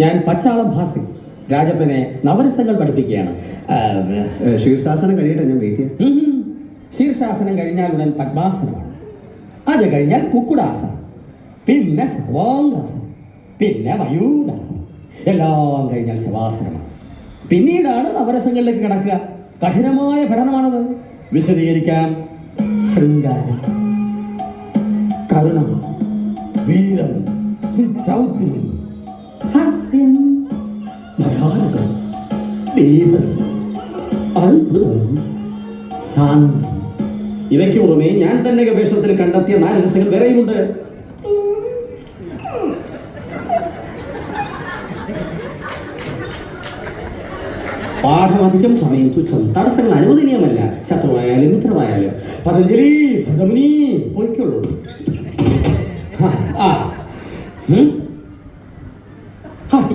ഞാൻ പച്ചാളം ഭാസി രാജപ്പനെ നവരസങ്ങൾ പഠിപ്പിക്കുകയാണ്. ശീർഷാസനം കഴിയട്ടെ ഞാൻ വെയിറ്റ് ചെയ്യാം. ശീർഷാസനം കഴിഞ്ഞാൽ ഉടൻ പത്മാസനമാണ്. അത് കഴിഞ്ഞാൽ കുക്കുടാസനം പിന്നെ സർവാംഗാസനം പിന്നെ മയൂരാസനം എല്ലാം കഴിഞ്ഞാൽ ശവാസനമാണ്. പിന്നീടാണ് നവരസങ്ങളിലേക്ക് കിടക്കുക. കഠിനമായ പഠനമാണത്. വിശദീകരിക്കാൻ ശൃംഗാരം കരുണം വീരം ചൗത്യം ഹാസ്യം ഭയാനകം ബീഭത്സം അത്ഭുതം ശാന്തി. ഇവയ്ക്ക് പുറമെ ഞാൻ തന്നെ ഗവേഷണത്തിൽ കണ്ടെത്തിയ നാല് രസങ്ങൾ വേറെയുമുണ്ട്. പാഠമധികം സമയം തുച്ഛം. തടസ്സങ്ങൾ അനുവദനീയമല്ല. ശത്രുവായാലും മിത്രമായാലും. പതഞ്ജലി ഭഗവനി പോയിക്കൊള്ളൂ? ആ,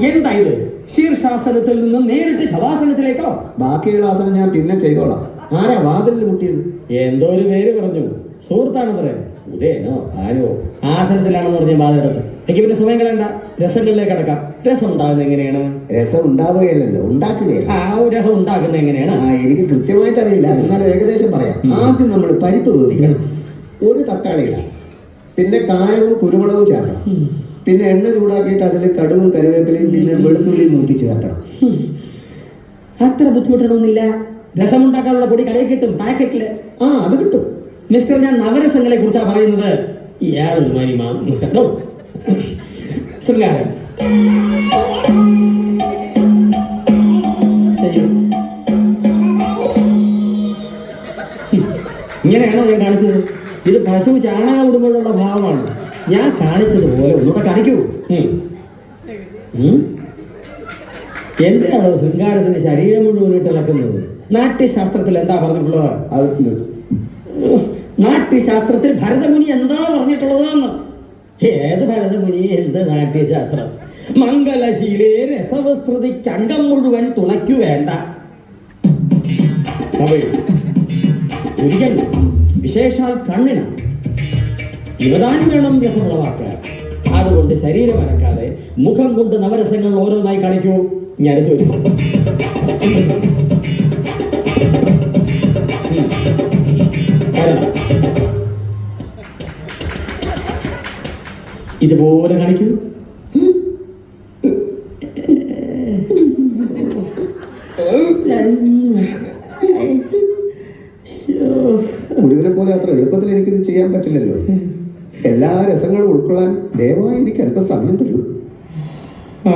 എന്താ ഇത് ശീർഷാസനത്തിൽ നിന്ന് നേരിട്ട് ശവാസനത്തിലേക്കോ? ബാക്കിയുള്ള ആസനം ഞാൻ പിന്നെ ചെയ്തോളാം. ആരാ വാതിലിൽ മുട്ടിയത്? എന്തോ ഒരു പേര് പറഞ്ഞു സുഹൃത്താണത്രേ. ഉദയനോ ആനോ ആസനത്തിലാണെന്ന് പറഞ്ഞ ബാധെടുത്തു എനിക്ക് പിന്നെ സമയം കളയണ്ട. രസങ്ങളിലേക്ക് അടക്കാം രസം ഉണ്ടാകുന്നത് എങ്ങനെയാണ്? രസം ഉണ്ടാവുകയല്ലല്ലോ ഉണ്ടാക്കുകയല്ല? ആ രസം ഉണ്ടാക്കുന്നത് എങ്ങനെയാണ്? ആ എനിക്ക് കൃത്യമായിട്ട് അറിയില്ല. എന്നാലും ഏകദേശം പറയാം. ആദ്യം നമ്മൾ പരിപ്പ് വേവിക്കണം. ഒരു തക്കാളി പിന്നെ കായവും കുരുമുളകും ചേർക്കണം. പിന്നെ എണ്ണ ചൂടാക്കിയിട്ട് അതിൽ കടുവും കരുവേപ്പിലയും പിന്നെ വെളുത്തുള്ളിയും മൂപ്പിച്ച് കാട്ടണം അത്ര ബുദ്ധിമുട്ടണമെന്നില്ല രസമുണ്ടാക്കാനുള്ള പൊടി കടയിൽ കിട്ടും പാക്കറ്റിൽ ആ അത് കിട്ടും. മിസ്റ്റർ ഞാൻ നവരസങ്ങളെ കുറിച്ചാ പറയുന്നത്. ശൃംഗാരം. ഇങ്ങനെയാണോ ഞാൻ കാണിച്ചത്? ഇത് പശു ചാണകം ഇടുമ്പോഴുള്ള ഭാവമാണ്? ഞാൻ കാണിച്ചതുപോലെ ഒന്നുകൂടെ കാണിക്കൂ? എന്തിനാണോ ശൃംഗാരത്തിന് ശരീരം മുഴുവൻ ഇളക്കുന്നത്. നാട്യശാസ്ത്രത്തിൽ എന്താ പറഞ്ഞിട്ടുള്ളത്? അത് നാട്യശാസ്ത്രത്തിൽ ഭരതമുനി എന്താ പറഞ്ഞിട്ടുള്ളതെന്ന്. ഏത് ഭരതമുനി എന്ത് നാട്യശാസ്ത്രം? മംഗലശീലേ രസവസ്തൃതിക്ക് അംഗം മുഴുവൻ തുണയ്ക്കു വേണ്ട. ഒരിക്കൽ വിശേഷാൽ കണ്ണിനാണ്. ഇവതാൻ വേണം രസമുളവാക്കാൻ അതുകൊണ്ട് ശരീരം അനക്കാതെ മുഖം കൊണ്ട് നവരസങ്ങൾ ഓരോന്നായി കാണിക്കൂ. ഞാൻ വരും. ഇതുപോലെ കാണിക്കൂ. മുരുകനെ പോലെ അത്ര എളുപ്പത്തിൽ എനിക്കിത് ചെയ്യാൻ പറ്റില്ലല്ലോ. എല്ലാ രസങ്ങളും ഉൾക്കൊള്ളാൻ ദയവായി എനിക്ക് അല്പം സമയം തരൂ. പവിഴമല്ലിപ്പൂത്തുലഞ്ഞ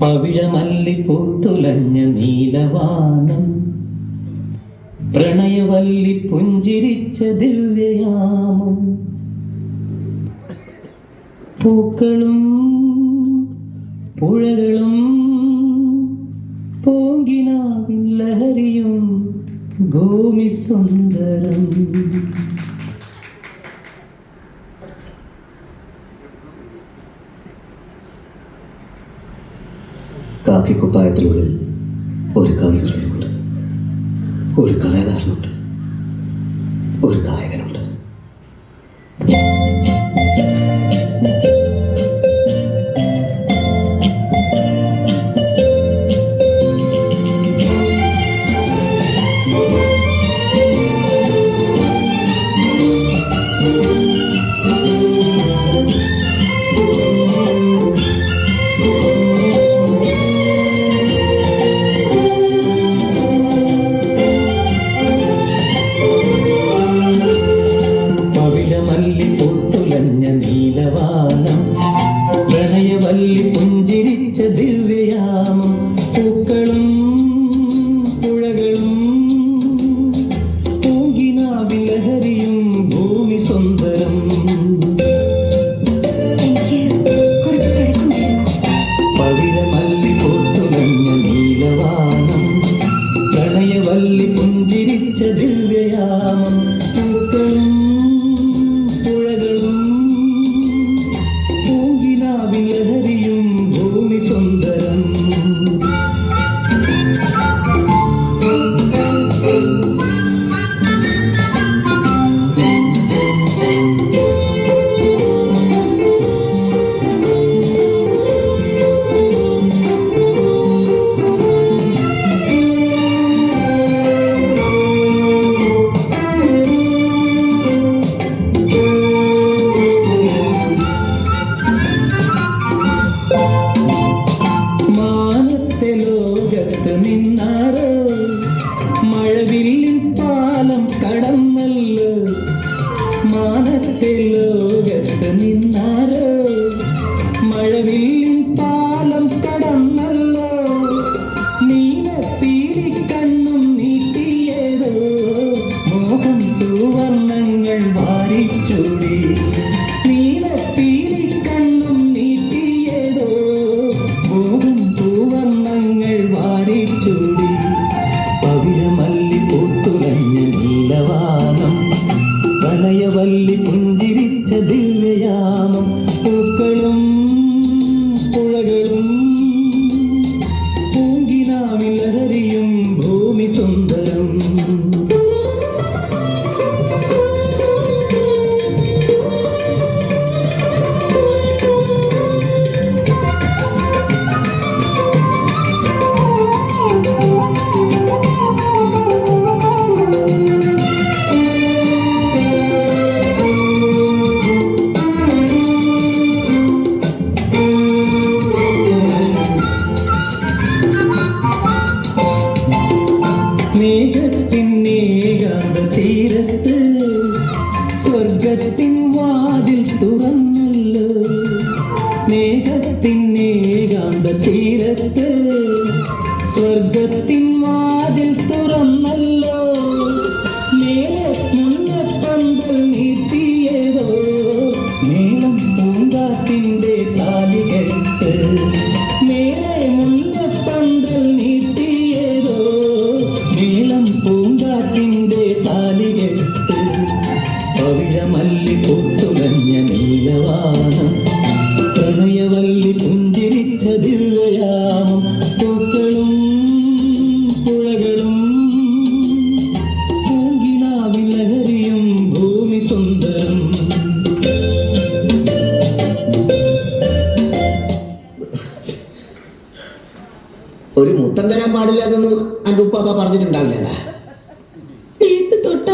പവിഴമല്ലി പൂത്തുലഞ്ഞ നീലവാനം പ്രണയവല്ലി പുഞ്ചിരിച്ച ദിവ്യയാമം പൂക്കളും പുഴകളും പൂങ്കിനാവിൻ ലഹരിയും ഭൂമി സുന്ദരം. കാക്കിക്കുപ്പായത്തിനുള്ളിൽ ഒരു കവികളുണ്ട് ഒരു കലാകാരനുണ്ട്. ഒരു ഗായകനുണ്ട് 夜的 മേഘത്തിന്നേകാന്ത തീരത്ത് സ്വർഗത്തിൻ വാതിൽ ഒരു മുത്തം തരാൻ പാടില്ല എന്ന് എന്റെ ഉപ്പാപ്പ പറഞ്ഞിട്ടുണ്ടാവില്ല തൊട്ട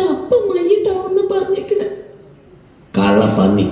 കള്ളപ്പന്നി.